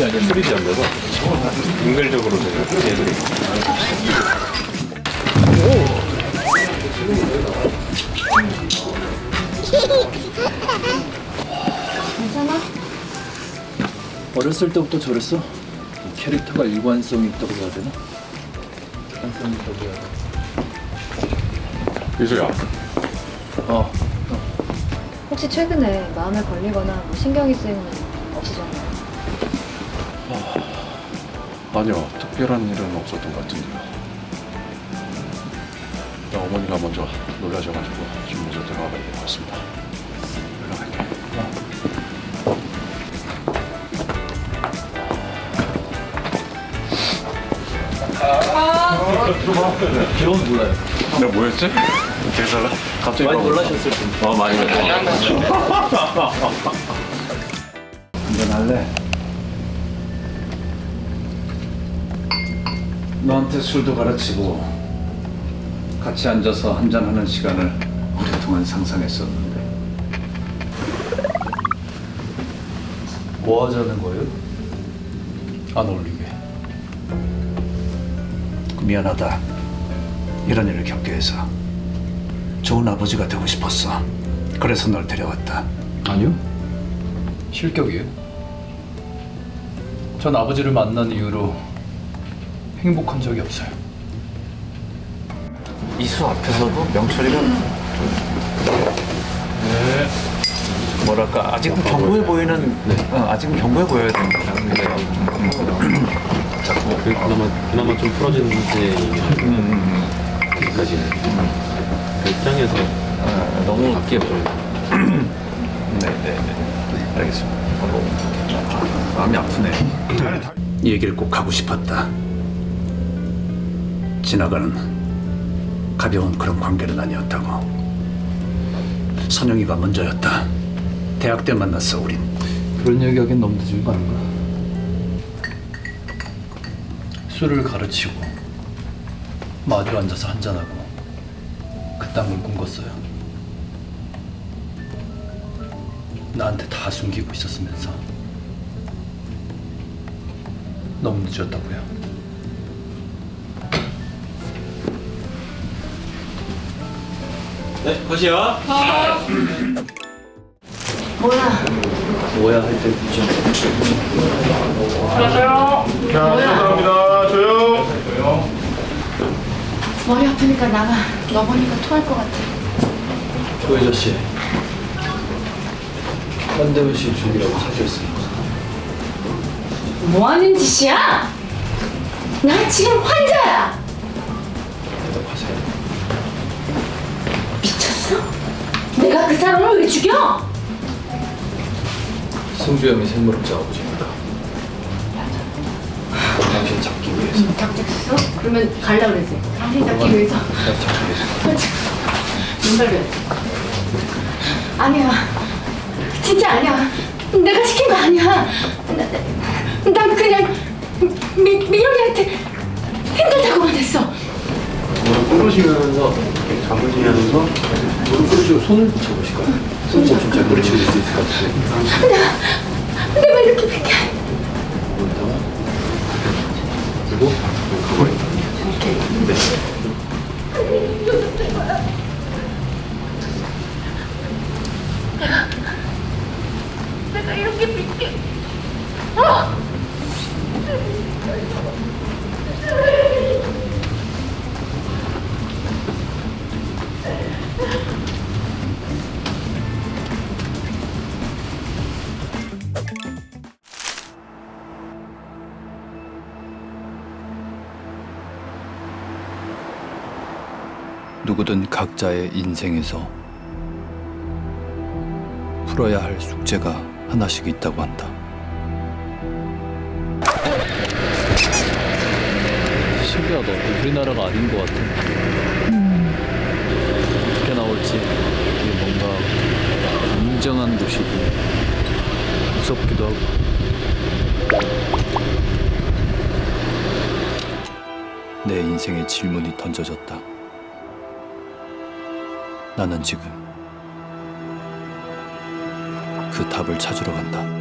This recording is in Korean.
게 아니라 수리지 안 돼서 인간적으로 제가 얘들이 괜찮아? 어렸을 때부터 저랬어? 캐릭터가 일관성이 있다고 해야 되나? 일관성이 있다고 해야 되나? 유수야 어, 혹시 최근에 마음에 걸리거나 뭐 신경이 쓰이는 일 없으셨나요? 아니요 특별한 일은 없었던 것 같은데요 나 어머니가 먼저 놀라셔가지고 지금 먼저 들어가 봐야 될 것 같습니다 연락할게 기억은 몰라요. 내가 뭐였지? 대살라? 갑자기 많이 막- 놀라셨을 텐데. 어 많이 놀랐어 한잔 할래? 너한테 술도 가르치고 같이 앉아서 한잔하는 시간을 오랫동안 상상했었는데 뭐 하자는 거예요? 안 어울리게 미안하다 이런 일을 겪게 해서 좋은 아버지가 되고 싶었어 그래서 널 데려왔다 아니요. 실격이에요. 전 아버지를 만난 이후로 행복한 적이 없어요. 이수 앞에서도 명철이가 좀 뭐랄까 아직은 견고해 보이는 어, 아직은 견고해 보여야 됩니다. 자꾸 그나마 그나마 좀 풀어지는 상태이면 까지는 그 입장에서 어, 너무 바뀌어 버려요. 네네네 알겠습니다. 어, 마음이 아프네. 이 얘기를 꼭 하고 싶었다. 지나가는 가벼운 그런 관계는 아니었다고. 선영이가 먼저였다. 대학 때 만났어 우린. 그런 얘기하기엔 너무 늦은 거 아닌가? 술을 가르치고 마주 앉아서 한잔하고 그딴 걸 꿈꿨어요. 나한테 다 숨기고 있었으면서 너무 늦었다고요. 네, 거시요. 뭐야? 뭐야 할때 좀. 머리 아프니까 나가. 너 보니까 토할 것 같아. 조혜자 씨. 한대훈 씨 죽이라고 사주했습니다. 뭐 하는 짓이야? 나 지금 환 내가 그 사람을 왜 죽여? 승주염이 생물학자 아버지입니다. 당신 잡기 위해서. 잡혔어? 그러면 갈라 그랬지. 당신 잡기 위해서. 잡기 위해서. 눈 발려. 아니야. 진짜 아니야. 내가 시킨 거 아니야. 나, 난 그냥 미, 미영이한테 힘들다고만 했어. 무릎 꿇으시면서 잡으시면서 무릎 꿇으시고 손을 붙여보실까요? 손좀잘 부딪히실 수 있을 것 같아요. 내가 이렇게 핑계. 그리고 가만히 네. 내가 이렇게 핑계. 어! 누구든 각자의 인생에서 풀어야 할 숙제가 하나씩 있다고 한다. 신기하다. 우리나라가 아닌 것 같아. 어떻게 나올지 이게 뭔가 공정한 도시고 무섭기도 하고. 내 인생에 질문이 던져졌다. 나는 지금 그 답을 찾으러 간다.